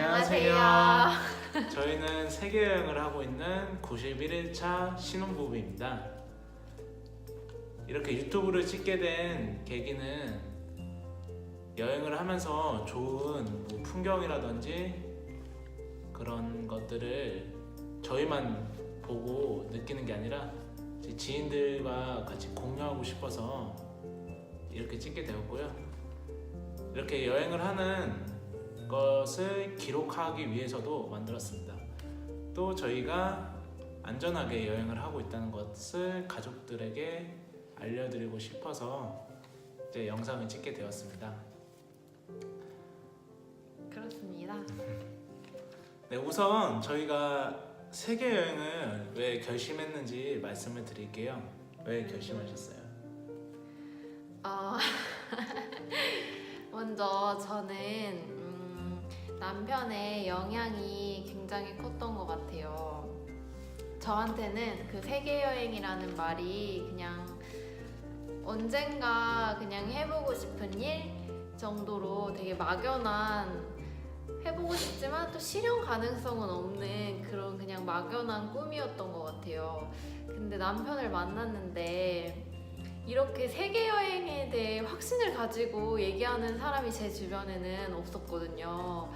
안녕하세요. 저희는 세계 여행을 하고 있는 91일차 신혼부부입니다. 이렇게 유튜브를 찍게 된 계기는 여행을 하면서 좋은 뭐 풍경이라든지 그런 것들을 저희만 보고 느끼는 게 아니라 제 지인들과 같이 공유하고 싶어서 이렇게 찍게 되었고요. 이렇게 여행을 하는 것을 기록하기 위해서도 만들었습니다. 또 저희가 안전하게 여행을 하고 있다는 것을 가족들에게 알려드리고 싶어서 이제 영상을 찍게 되었습니다. 그렇습니다. 네, 우선 저희가 세계 여행을 왜 결심했는지 말씀을 드릴게요. 왜 결심하셨어요? 어, 먼저 저는 음, 남편의 영향이 굉장히 컸던 것 같아요. 저한테는 그 세계 여행이라는 말이 그냥 언젠가 그냥 해보고 싶은 일 정도로 되게 막연한 해보고 싶지만 또 실현 가능성은 없는 그런 그냥 막연한 꿈이었던 것 같아요. 근데 남편을 만났는데 이렇게 세계 여행에 대해 확신을 가지고 얘기하는 사람이 제 주변에는 없었거든요.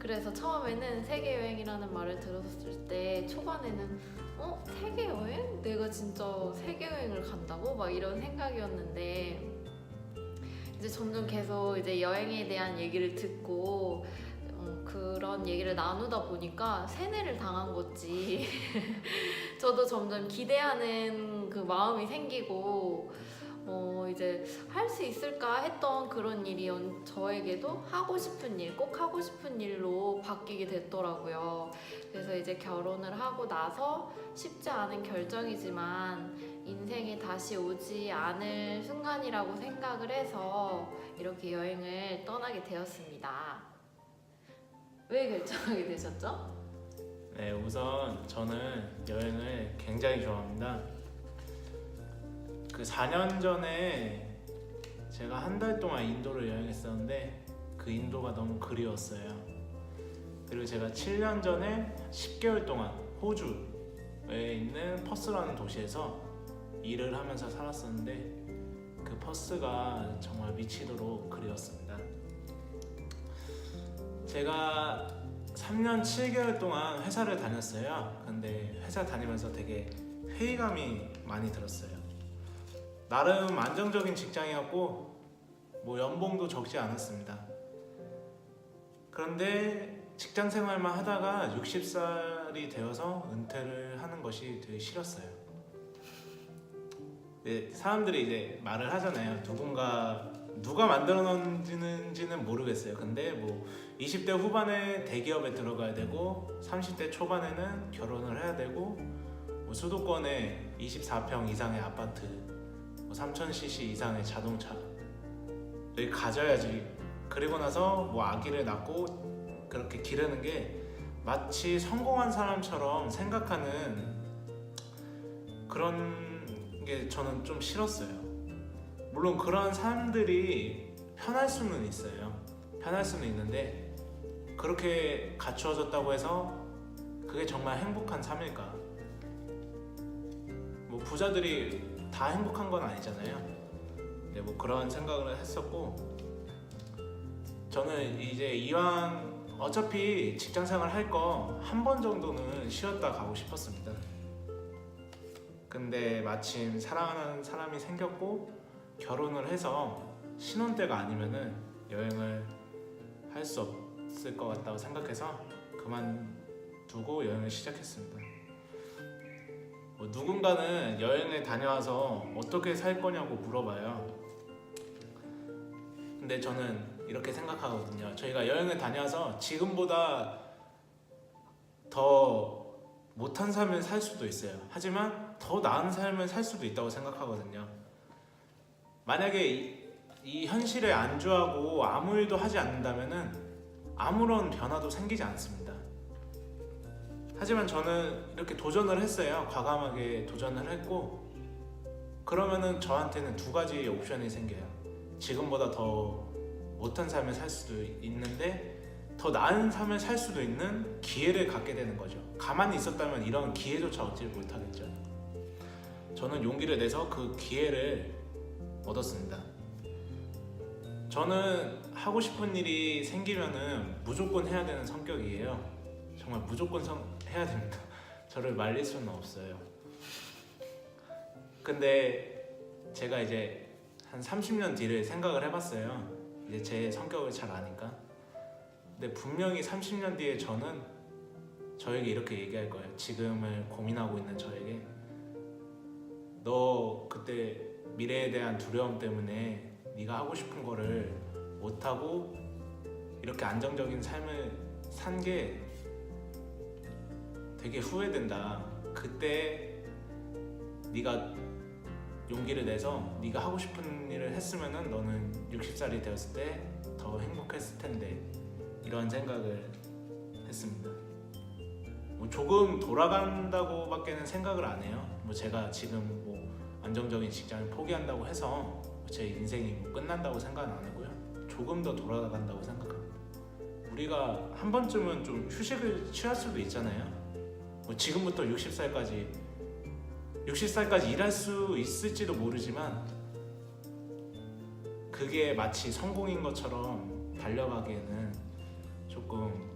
그래서 처음에는 세계 여행이라는 말을 들었을 때 초반에는 어 세계 여행? 내가 진짜 세계 여행을 간다고 막 이런 생각이었는데 이제 점점 계속 이제 여행에 대한 얘기를 듣고 어, 그런 얘기를 나누다 보니까 세뇌를 당한 거지. 저도 점점 기대하는 그 마음이 생기고 어 이제 할 수 있을까 했던 그런 일이 연- 저에게도 하고 싶은 일, 꼭 하고 싶은 일로 바뀌게 됐더라고요. 그래서 이제 결혼을 하고 나서 쉽지 않은 결정이지만 인생에 다시 오지 않을 순간이라고 생각을 해서 이렇게 여행을 떠나게 되었습니다. 왜 결정하게 되셨죠? 네, 우선 저는 여행을 굉장히 좋아합니다. 그 4년 전에 제가 한 달 동안 인도를 여행했었는데 그 인도가 너무 그리웠어요. 그리고 제가 7년 전에 10개월 동안 호주에 있는 퍼스라는 도시에서 일을 하면서 살았었는데 그 퍼스가 정말 미치도록 그리웠습니다. 제가 3년 7개월 동안 회사를 다녔어요. 근데 회사 다니면서 되게 회의감이 많이 들었어요. 나름 안정적인 직장이었고 뭐 연봉도 적지 않았습니다. 그런데 직장 생활만 하다가 60살이 되어서 은퇴를 하는 것이 되게 싫었어요. 네, 사람들이 이제 말을 하잖아요. 누군가 누가 만들어 놓는지는 모르겠어요. 근데 뭐 20대 후반에 대기업에 들어가야 되고 30대 초반에는 결혼을 해야 되고 뭐 수도권에 24평 이상의 아파트, 뭐 3000cc 이상의 자동차를 가져야지. 그리고 나서 뭐 아기를 낳고 그렇게 기르는 게 마치 성공한 사람처럼 생각하는 그런 게 저는 좀 싫었어요. 물론 그런 사람들이 편할 수는 있어요. 편할 수는 있는데 그렇게 갖추어졌다고 해서 그게 정말 행복한 삶일까? 뭐 부자들이 다 행복한 건 아니잖아요. 네, 뭐 그런 생각을 했었고 저는 이제 이왕 어차피 직장 생활 할 거 한 번 정도는 쉬었다 가고 싶었습니다. 근데 마침 사랑하는 사람이 생겼고 결혼을 해서 신혼 때가 아니면은 여행을 할 수 없을 것 같다고 생각해서 그만두고 여행을 시작했습니다. 뭐 누군가는 여행을 다녀와서 어떻게 살 거냐고 물어봐요. 근데 저는 이렇게 생각하거든요. 저희가 여행을 다녀와서 지금보다 더 못한 삶을 살 수도 있어요. 하지만 더 나은 삶을 살 수도 있다고 생각하거든요. 만약에 이, 이 현실에 안주하고 아무 일도 하지 않는다면은 아무런 변화도 생기지 않습니다. 하지만 저는 이렇게 도전을 했어요. 과감하게 도전을 했고 그러면은 저한테는 두 가지 옵션이 생겨요. 지금보다 더 못한 삶을 살 수도 있는데 더 나은 삶을 살 수도 있는 기회를 갖게 되는 거죠. 가만히 있었다면 이런 기회조차 얻지 못하겠죠. 저는 용기를 내서 그 기회를 얻었습니다. 저는 하고 싶은 일이 생기면은 무조건 해야 되는 성격이에요. 정말 무조건 성- 해야 됩니다. 저를 말릴 수는 없어요. 근데 제가 이제 한 30년 뒤를 생각을 해봤어요. 이제 제 성격을 잘 아니까. 근데 분명히 30년 뒤에 저는 저에게 이렇게 얘기할 거예요. 지금을 고민하고 있는 저에게 너 그때 미래에 대한 두려움 때문에 네가 하고 싶은 거를 못 하고 이렇게 안정적인 삶을 산 게 되게 후회된다. 그때 네가 용기를 내서 네가 하고 싶은 일을 했으면은 너는 60살이 되었을 때 더 행복했을 텐데 이런 생각을 했습니다. 뭐 조금 돌아간다고밖에는 생각을 안 해요. 뭐 제가 지금 뭐 안정적인 직장을 포기한다고 해서 제 인생이 뭐 끝난다고 생각은 안 하고요. 조금 더 돌아간다고 생각합니다. 우리가 한 번쯤은 좀 휴식을 취할 수도 있잖아요. 뭐 지금부터 60살까지 60살까지 일할 수 있을지도 모르지만 그게 마치 성공인 것처럼 달려가기에는 조금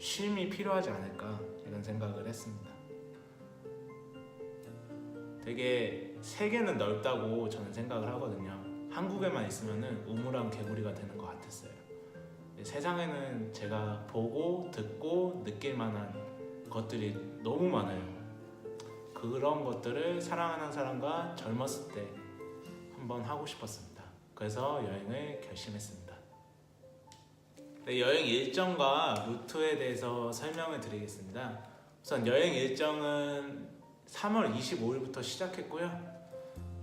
쉼이 필요하지 않을까 이런 생각을 했습니다. 되게 세계는 넓다고 저는 생각을 하거든요. 한국에만 있으면은 우물안 개구리가 되는 것 같았어요. 세상에는 제가 보고 듣고 느낄 만한 것들이 너무 많아요. 그런 것들을 사랑하는 사람과 젊었을 때 한번 하고 싶었습니다. 그래서 여행을 결심했습니다. 네, 여행 일정과 루트에 대해서 설명을 드리겠습니다. 우선 여행 일정은 3월 25일부터 시작했고요.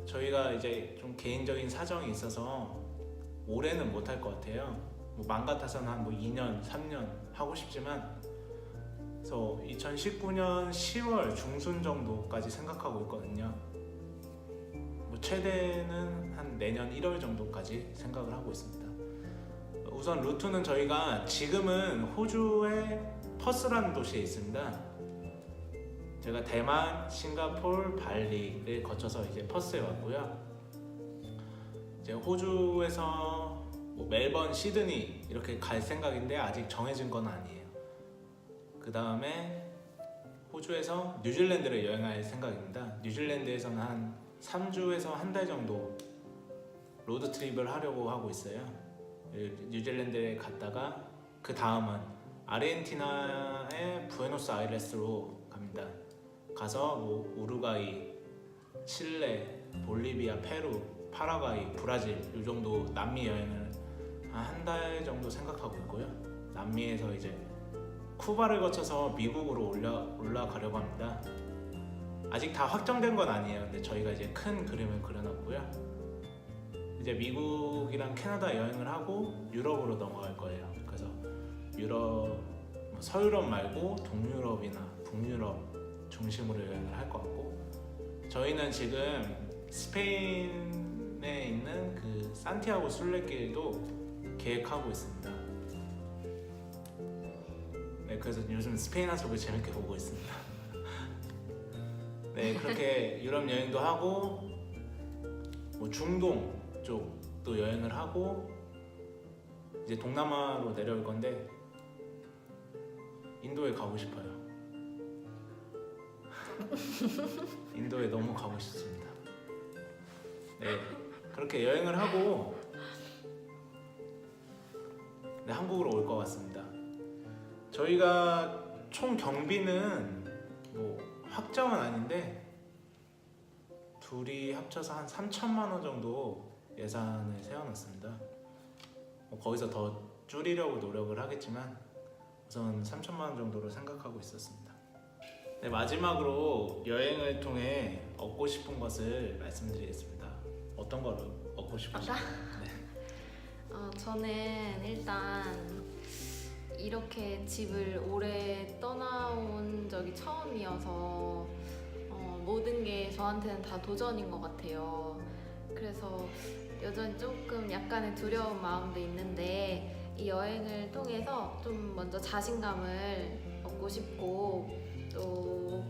저희가 이제 좀 개인적인 사정이 있어서 올해는 못할 것 같아요. 뭐맘 같아서는 한뭐 2년, 3년 하고 싶지만 그래서 2019년 10월 중순 정도까지 생각하고 있거든요. 뭐 최대는 한 내년 1월 정도까지 생각을 하고 있습니다. 우선 루트는 저희가 지금은 호주의 퍼스라는 도시에 있습니다. 제가 대만, 싱가폴, 발리를 거쳐서 이제 퍼스에 왔고요. 이제 호주에서 뭐 멜번, 시드니 이렇게 갈 생각인데 아직 정해진 건 아니에요. 그 다음에 호주에서 뉴질랜드를 여행할 생각입니다. 뉴질랜드에서는 한 3주에서 한 달 정도 로드 트립을 하려고 하고 있어요. 뉴질랜드에 갔다가 그 다음은 아르헨티나의 부에노스 아이레스로 갑니다. 가서 뭐 우루과이, 칠레, 볼리비아, 페루, 파라과이, 브라질 이 정도 남미 여행을 한 달 정도 생각하고 있고요. 남미에서 이제 쿠바를 거쳐서 미국으로 올라 올라가려고 합니다. 아직 다 확정된 건 아니에요. 근데 저희가 이제 큰 그림을 그려놨고요. 이제 미국이랑 캐나다 여행을 하고 유럽으로 넘어갈 거예요. 그래서 유럽, 뭐 서유럽 말고 동유럽이나 북유럽 중심으로 여행을 할 것 같고 저희는 지금 스페인에 있는 그 산티아고 순례길도 계획하고 있습니다. 네, 그래서 요즘 스페인 한석을 재밌게 보고 있습니다. 네, 그렇게 유럽 여행도 하고 뭐 중동 쪽도 여행을 하고 이제 동남아로 내려올 건데 인도에 가고 싶어요. 인도에 너무 가고 싶습니다. 네, 그렇게 여행을 하고 네, 한국으로 올 것 같습니다. 저희가 총 경비는 뭐 확정은 아닌데 둘이 합쳐서 한 3천만 원 정도 예산을 세워놨습니다. 뭐 거기서 더 줄이려고 노력을 하겠지만 우선 3천만 원 정도로 생각하고 있었습니다. 네, 마지막으로 여행을 통해 얻고 싶은 것을 말씀드리겠습니다. 어떤 거를 얻고 싶으신가요? 네. 어, 저는 일단 이렇게 집을 오래 떠나온 적이 처음이어서 어, 모든 게 저한테는 다 도전인 것 같아요. 그래서 여전히 조금 약간의 두려운 마음도 있는데 이 여행을 통해서 좀 먼저 자신감을 얻고 싶고 또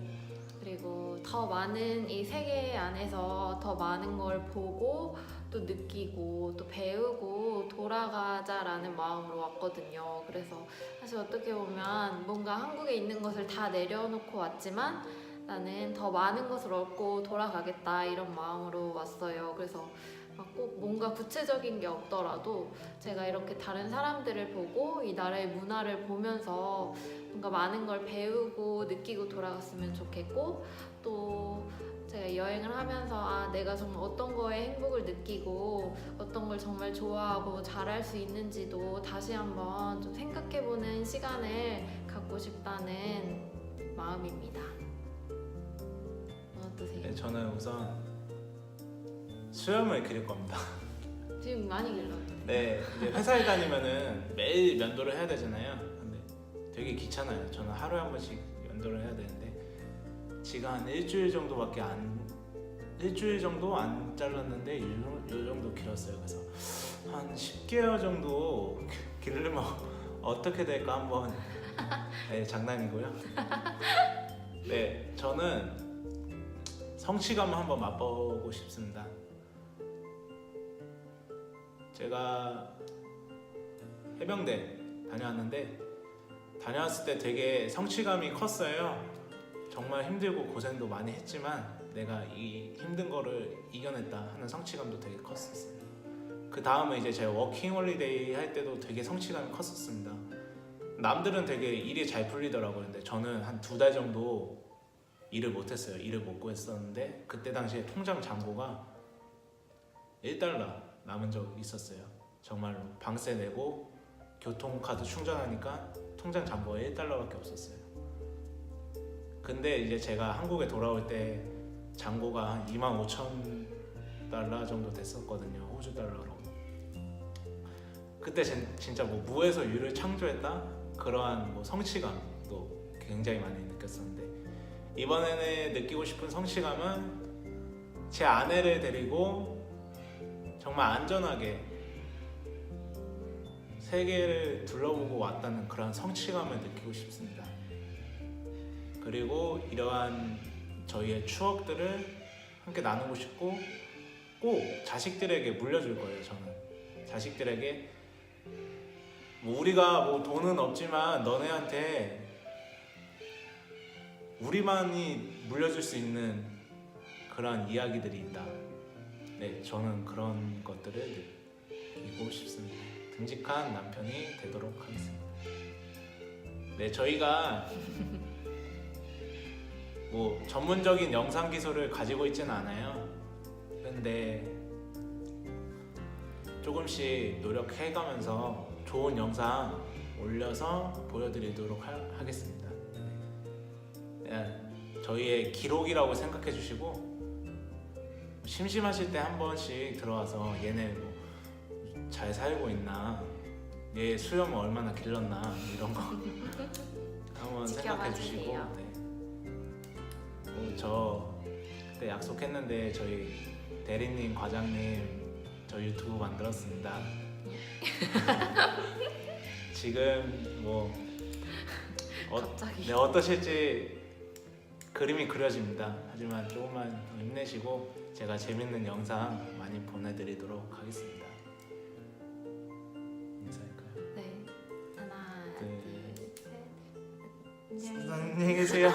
그리고 더 많은 이 세계 안에서 더 많은 걸 보고 또 느끼고 또 배우고 돌아가자라는 마음으로 왔거든요. 그래서 사실 어떻게 보면 뭔가 한국에 있는 것을 다 내려놓고 왔지만 나는 더 많은 것을 얻고 돌아가겠다 이런 마음으로 왔어요. 그래서 막꼭 뭔가 구체적인 게 없더라도 제가 이렇게 다른 사람들을 보고 이 나라의 문화를 보면서 뭔가 많은 걸 배우고 느끼고 돌아갔으면 좋겠고 또 제가 여행을 하면서 아 내가 정말 어떤 거에 행복을 느끼고 어떤 걸 정말 좋아하고 잘할 수 있는지도 다시 한번 좀 생각해보는 시간을 갖고 싶다는 마음입니다. 어떠세요? 네, 저는 우선 수염을 기를 겁니다. 지금 많이 길렀죠? 네, 이제 회사에 다니면은 매일 면도를 해야 되잖아요. 되게 귀찮아요. 저는 하루에 한 번씩 면도를 해야 되는데 지금 한 일주일 정도밖에 안 일주일 정도 안 잘랐는데 요, 요 정도 길었어요. 그래서 한 10개월 정도 기르면 어떻게 될까 한번 네, 장난이고요. 네, 저는 성취감을 한번 맛보고 싶습니다. 제가 해병대 다녀왔는데 다녀왔을 때 되게 성취감이 컸어요. 정말 힘들고 고생도 많이 했지만 내가 이 힘든 거를 이겨냈다 하는 성취감도 되게 컸었어요. 그 다음에 이제 제가 워킹 홀리데이 할 때도 되게 성취감이 컸었습니다. 남들은 되게 일이 잘 풀리더라고요. 근데 저는 한 두 달 정도 일을 못했어요. 일을 못 구했었는데 그때 당시에 통장 잔고가 1달러 남은 적 있었어요. 정말로 방세 내고 교통카드 충전하니까 통장 잔고가 1달러밖에 없었어요. 근데 이제 제가 한국에 돌아올 때 잔고가 한 2만 5천 달러 정도 됐었거든요. 호주 달러로. 그때 진- 진짜 뭐 무에서 유를 창조했다 그러한 뭐 성취감도 굉장히 많이 느꼈었는데 이번에는 느끼고 싶은 성취감은 제 아내를 데리고 정말 안전하게 세계를 둘러보고 왔다는 그런 성취감을 느끼고 싶습니다. 그리고 이러한 저희의 추억들을 함께 나누고 싶고 꼭 자식들에게 물려줄 거예요. 저는 자식들에게 뭐 우리가 뭐 돈은 없지만 너네한테 우리만이 물려줄 수 있는 그런 이야기들이 있다. 네, 저는 그런 것들을 느끼고 싶습니다. 듬직한 남편이 되도록 하겠습니다. 네, 저희가 뭐 전문적인 영상 기술을 가지고 있지는 않아요. 근데 조금씩 노력해가면서 좋은 영상 올려서 보여드리도록 하, 하겠습니다. 네, 저희의 기록이라고 생각해 주시고 심심하실 때 한 번씩 들어와서 얘네 뭐 잘 살고 있나 얘 수염을 얼마나 길렀나 이런 거 한번 생각해 주시고 네. 어, 저 그때 약속했는데 저희 대리님 과장님 저 유튜브 만들었습니다. 지금 뭐 어, 갑자기. 네, 어떠실지 그림이 그려집니다. 하지만 조금만 더 힘내시고 제가 재밌는 영상 많이 보내드리도록 하겠습니다. 안녕히 계세요.